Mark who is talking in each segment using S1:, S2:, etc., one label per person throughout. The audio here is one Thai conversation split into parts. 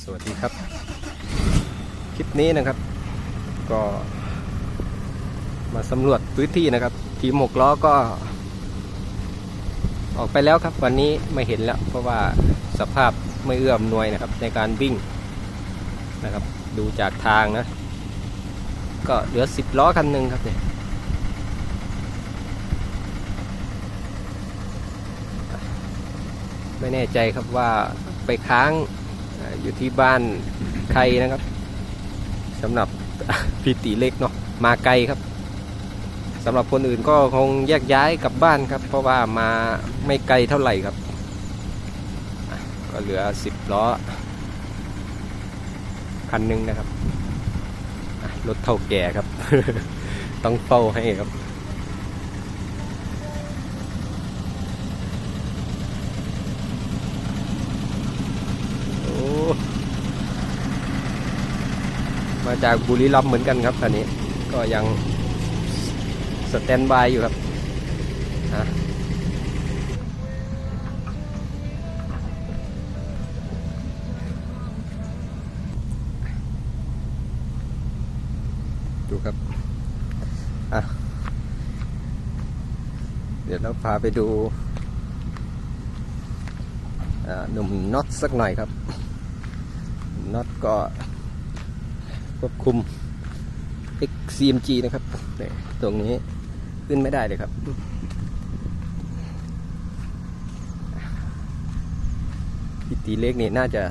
S1: สวัสดีครับ คลิปนี้นะครับ ก็ มาสำรวจพื้นที่นะครับ ทีมหกล้อก็ ออกไปแล้วครับ วันนี้ไม่เห็นแล้ว เพราะว่าสภาพไม่เอื้อมหนวยนะครับ ในการวิ่งนะครับ ดูจากทางนะ ก็เหลือสิบล้อคันหนึ่งครับเนี่ยไม่แน่ใจครับว่าไปค้าง อยู่ที่บ้านใครนะครับสำหรับพี่ตีเล็กเนาะมาไกลครับสำหรับคนอื่นก็คงแยกย้ายกลับบ้านครับ เพราะว่ามาไม่ไกลเท่าไหร่ครับ ก็เหลือสิบล้อ คันหนึ่งนะครับ รถเท่าแก่ครับ ต้องเฝ้าให้ครับ โอ้ มาจากบุรีรัมย์เหมือนกันครับตอนนี้ก็ยังสแตนบายอยู่ครับดูครับอะเดี๋ยวเราพาไปดูหนุ่มน็อตสักหน่อยครับน็อตก็ ควบคุม XCMG นะครับตรงนี้ขึ้นไม่ได้เลยครับ พิตีเล็กนี่น่าจะ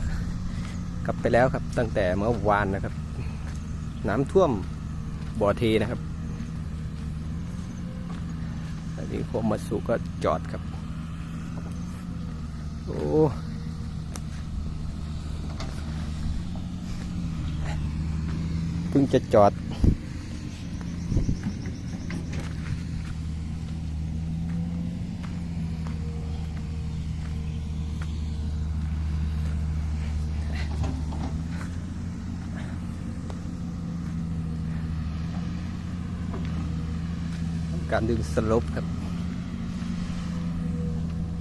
S1: กลับไปแล้วครับ ตั้งแต่เมื่อวานนะครับ น้ำท่วมบ่อเทนะครับอันนี้โคมาสุก็จอดครับ โอ้ เพิ่งจะจอด การดึงสลบครับ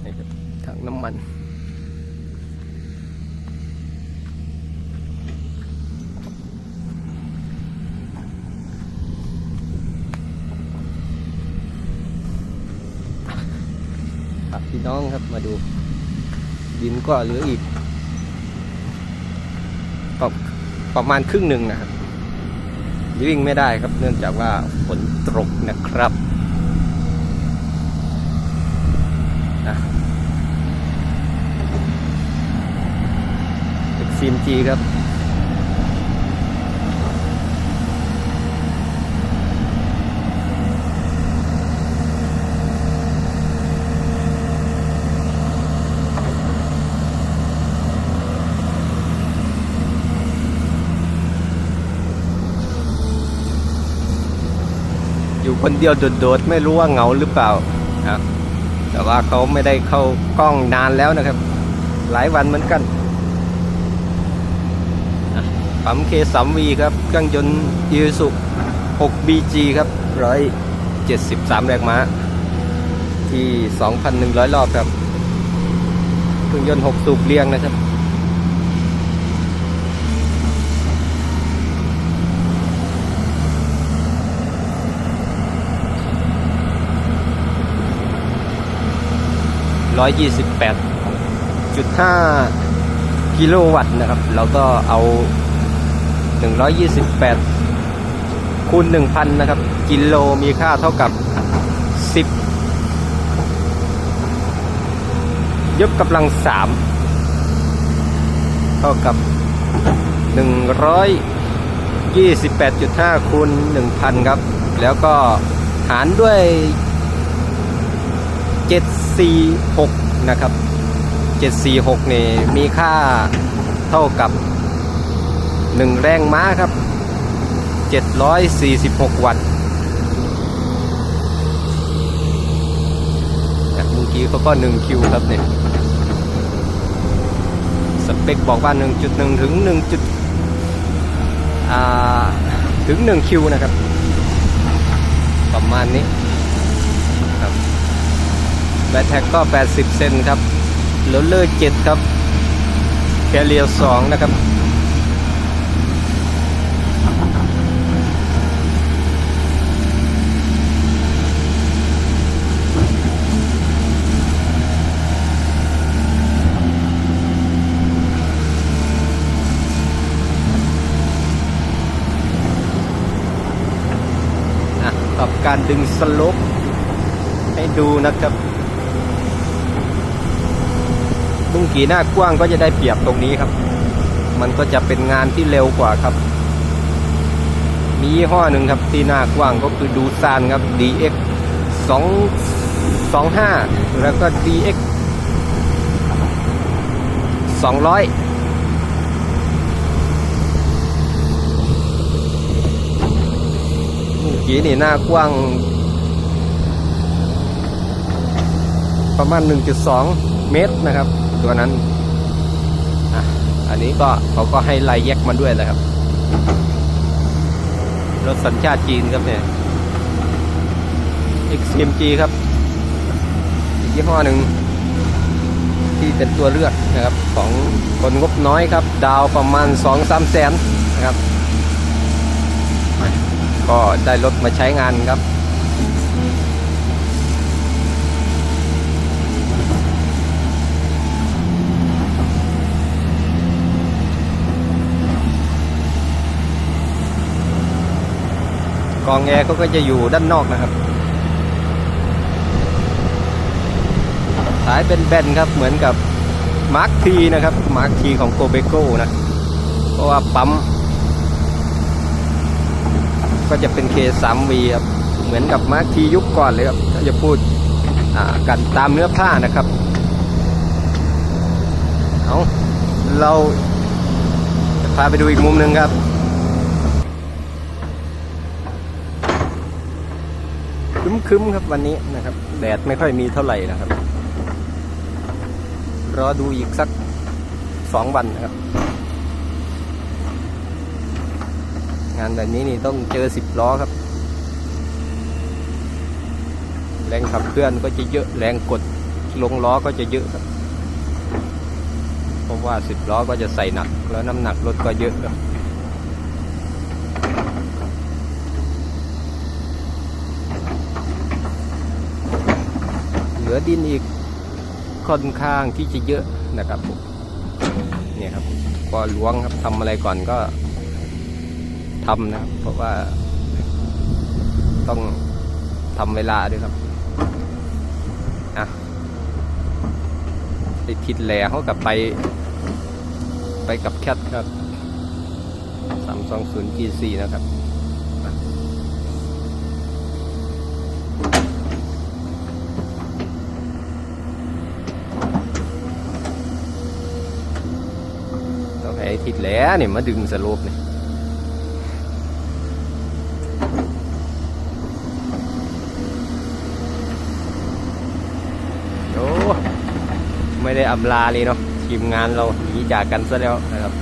S1: นี่ครับถังน้ำมัน ครับพี่ น้องครับมาดู ดินก็เหลืออีกประประมาณครึ่งหนึ่งนะครับวิ่งไม่ได้ครับเนื่องจากว่าฝนตกนะครับนะเอ็กซีมจีครับ อยู่คนเดียวโดดๆไม่รู้ว่าเหงาหรือเปล่าครับแต่ว่าเขาไม่ได้เข้ากล้องนานแล้วนะครับ หลายวันเหมือนกันปั๊มเคสัมวีครับเครื่องยนต์ยูสุ 6BG ครับ173แรงม้า ที่2,100รอบครับเครื่องยนต์6สูบเรียงนะครับ 128.5 กิโลวัตต์นะครับ เราก็เอา 128 คูณ 1,000 นะครับ กิโลมีค่าเท่ากับ 10 ยกกำลัง 3 เท่ากับ 128.5 คูณ 1,000 ครับ แล้วก็หารด้วย 746 นะครับ 746 นี่มีค่าเท่ากับ 1 แรงม้าครับ 746 วัตต์อะเมื่อกี้เขาก็ 1 คิวครับเนี่ยสเปคบอกว่า 1.1 ถึง 1. ถึง 1 คิวนะครับ ประมาณนี้ครับ แบตแท็กก็ 80 เซนครับโรลเลอร์7ครับแคเรียสองนะครับอะกับการดึงสลปให้ดูนะครับ บุ้งกีหน้ากว้างก็จะได้เปรียบตรงนี้ครับ มันก็จะเป็นงานที่เร็วกว่าครับ มียี่ห้อหนึ่งครับที่หน้ากว้างก็คือดูซานครับ DX 2 25 แล้วก็ DX 200เมื่อกี้นี่หน้ากว้าง ประมาณ 1.2 เมตรนะครับ ตัวนั้นอะอันนี้ก็เขาก็ให้ลายแยกมาด้วยเลยครับ รถสัญชาติจีนครับเนี่ย XMG ครับอีกยี่ห้อหนึ่งที่เป็นตัวเลือกนะครับ ของคนงบน้อยครับ ดาวประมาณ 2-3 แสนนะครับ ก็ได้รถมาใช้งานครับ องแอร์เขาก็จะอยู่ด้านนอกนะครับ สายเป็นแบนครับเหมือนกับมาร์คทีนะครับมาร์คทีของโกเบโก้นะ เพราะว่าปั๊ม ก็จะเป็น K3V ครับเหมือนกับมาร์คทียุคก่อนเลยครับถ้าจะพูดกันตามเนื้อผ้านะครับเอาเราพาไปดูอีกมุมหนึ่งครับ คึมๆครับวันนี้นะครับ แดดไม่ค่อยมีเท่าไหร่นะครับ รอดูอีกสักสองวันนะครับ งานแบบนี้นี่ต้องเจอสิบล้อครับ แรงขับเคลื่อนก็จะเยอะแรงกดลงล้อก็จะเยอะครับ เพราะว่าสิบล้อก็จะใส่หนัก แล้วน้ำหนักรถก็เยอะครับ ลือดินอีกค่อนข้างที่จะเยอะนะครับผมเนี่ยครับ ก็ล้วงครับทำอะไรก่อนก็ทำนะครับ เพราะว่าต้องทำเวลาด้วยครับอะติดทิดแหล่เขากับไป ไปกับแคทครับ 320 G4 นะครับ ไอ้ทิดแล้วเนี่ยมาดึงสโลปเนี่ยโอ้ไม่ได้อำลาเลยเนาะทีมงานเราหนีจากกันซะแล้วนะครับ